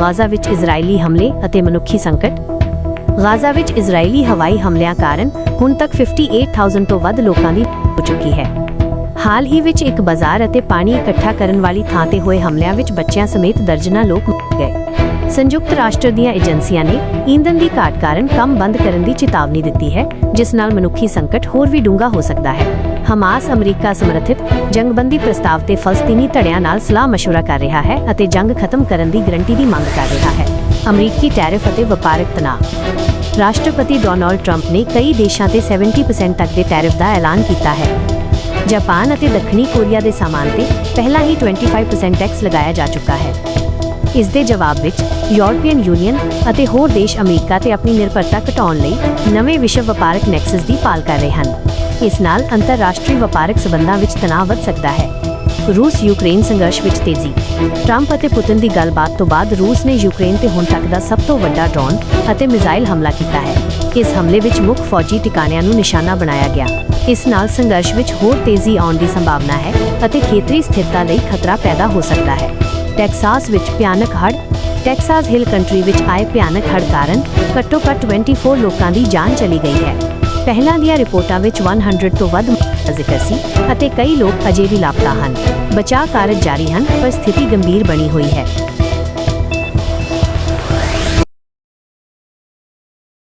Gaza ਵਿੱਚ ਇਜ਼ਰਾਈਲੀ ਹਮਲੇ ਅਤੇ ਮਨੁੱਖੀ ਸੰਕਟ? ਗਾਜ਼ਾ ਵਿੱਚ ਇਜ਼ਰਾਈਲੀ ਹਵਾਈ ਹਮਲਿਆਂ ਕਾਰਨ ਹੁਣ ਤੱਕ 58000 ਤੋਂ ਵੱਧ ਲੋਕਾਂ ਦੀ ਹੋ ਚੁੱਕੀ ਹੈ। ਹਾਲ ਹੀ ਵਿੱਚ ਇੱਕ ਬਾਜ਼ਾਰ ਅਤੇ ਪਾਣੀ ਇਕੱਠਾ ਕਰਨ ਵਾਲੀ ਥਾਂ ਤੇ ਹੋਏ ਹਮਲਿਆਂ ਵਿੱਚ ਬੱਚਿਆਂ ਸਮੇਤ ਦਰਜਨਾਂ ਲੋਕ ਮਰ ਗਏ। ਸੰਯੁਕਤ ਰਾਸ਼ਟਰ ਦੀਆਂ ਏਜੰਸੀਆਂ ਨੇ ਈਂਧਨ ਦੀ ਘਾਟ ਕਾਰਨ ਕੰਮ ਬੰਦ ਕਰਨ ਦੀ ਚੇਤਾਵਨੀ ਦਿੱਤੀ ਹੈ ਜਿਸ ਨਾਲ ਮਨੁੱਖੀ ਸੰਕਟ ਹੋਰ ਵੀ ਡੂੰਘਾ ਹੋ ਸਕਦਾ ਹੈ ਹਮਾਸ ਅਮਰੀਕਾ ਸਮਰਥਿਤ ਜੰਗਬੰਦੀ ਪ੍ਰਸਤਾਵ ਤੇ ਫਲਸਤੀਨੀ ਧੜਿਆਂ ਨਾਲ ਸਲਾਹ مشورہ ਕਰ ਰਿਹਾ ਹੈ ਅਤੇ ਜੰਗ ਖਤਮ ਕਰਨ ਦੀ ਗਰੰਟੀ ਦੀ ਮੰਗ ਕਰ ਰਿਹਾ ਹੈ ਅਮਰੀਕੀ ਟੈਰਿਫ ਅਤੇ ਵਪਾਰਕ ਤਣਾਅ ਰਾਸ਼ਟਰਪਤੀ ਡੋਨਾਲਡ ਟਰੰਪ ਨੇ ਕਈ ਦੇਸ਼ਾਂ ਤੇ 70% ਤੱਕ ਦੇ ਟੈਰਿਫ ਦਾ ਐਲਾਨ ਕੀਤਾ ਹੈ ਜਾਪਾਨ ਅਤੇ ਦੱਖਣੀ ਕੋਰੀਆ ਦੇ ਸਾਮਾਨ ਤੇ ਪਹਿਲਾਂ ਹੀ 25% ਟੈਕਸ ਲਗਾਇਆ ਜਾ ਚੁੱਕਾ ਹੈ ਇਸ ਦੇ ਜਵਾਬ ਵਿੱਚ ਯੂਰਪੀਅਨ ਯੂਨੀਅਨ ਅਤੇ ਹੋਰ ਦੇਸ਼ ਅਮਰੀਕਾ ਤੇ ਆਪਣੀ ਨਿਰਭਰਤਾ ਘਟਾਉਣ ਲਈ ਨਵੇਂ ਵਿਸ਼ਵ ਵਪਾਰਕ ਨੈਕਸਸ ਦੀ ਪਾਲ ਕਰ ਰਹੇ ਹਨ। ਇਸ ਨਾਲ ਅੰਤਰਰਾਸ਼ਟਰੀ ਵਪਾਰਕ ਸਬੰਧਾਂ ਵਿੱਚ ਤਣਾਅ ਵੱਧ ਸਕਦਾ ਹੈ। ਰੂਸ ਯੂਕਰੇਨ ਸੰਘਰਸ਼ ਵਿੱਚ ਤੇਜ਼ੀ। ਟਰੰਪ ਅਤੇ ਪੁਤਿਨ ਦੀ ਗੱਲਬਾਤ ਤੋਂ ਬਾਅਦ ਰੂਸ ਨੇ ਯੂਕਰੇਨ ਤੇ ਹੁਣ ਤੱਕ ਦਾ ਸਭ ਤੋਂ ਵੱਡਾ ਡਰੋਨ ਅਤੇ ਮਿਜ਼ਾਈਲ ਹਮਲਾ ਕੀਤਾ ਹੈ। ਇਸ ਹਮਲੇ ਵਿੱਚ ਮੁੱਖ ਫੌਜੀ ਟਿਕਾਣਿਆਂ ਨੂੰ ਨਿਸ਼ਾਨਾ ਬਣਾਇਆ ਗਿਆ। ਇਸ ਨਾਲ ਸੰਘਰਸ਼ ਵਿੱਚ ਹੋਰ ਤੇਜ਼ੀ ਆਉਣ ਦੀ ਸੰਭਾਵਨਾ ਹੈ ਅਤੇ ਖੇਤਰੀ ਸਥਿਰਤਾ ਲਈ ਖਤਰਾ ਪੈਦਾ ਹੋ ਸਕਦਾ ਹੈ। ਟੈਕਸਾਸ ਵਿੱਚ ਭਿਆਨਕ ਹੜ੍ਹ, ਟੈਕਸਾਸ ਹਿਲ ਕੰਟਰੀ ਵਿੱਚ ਆਏ ਭਿਆਨਕ ਹੜ੍ਹ ਕਾਰਨ ਘੱਟੋ-ਘੱਟ 24 ਲੋਕਾਂ ਦੀ ਜਾਨ ਚਲੀ ਗਈ ਹੈ। ਪਹਿਲਾਂ ਦੀਆਂ ਰਿਪੋਰਟਾਂ ਵਿੱਚ 100 ਤੋਂ ਵੱਧ ਜ਼ਿਕਰ ਸੀ ਅਤੇ ਕਈ ਲੋਕ ਅਜੇ ਵੀ ਲਾਪਤਾ ਹਨ। ਬਚਾਅ ਕਾਰਜ ਜਾਰੀ ਹਨ, ਪਰ ਸਥਿਤੀ ਗੰਭੀਰ ਬਣੀ ਹੋਈ ਹੈ।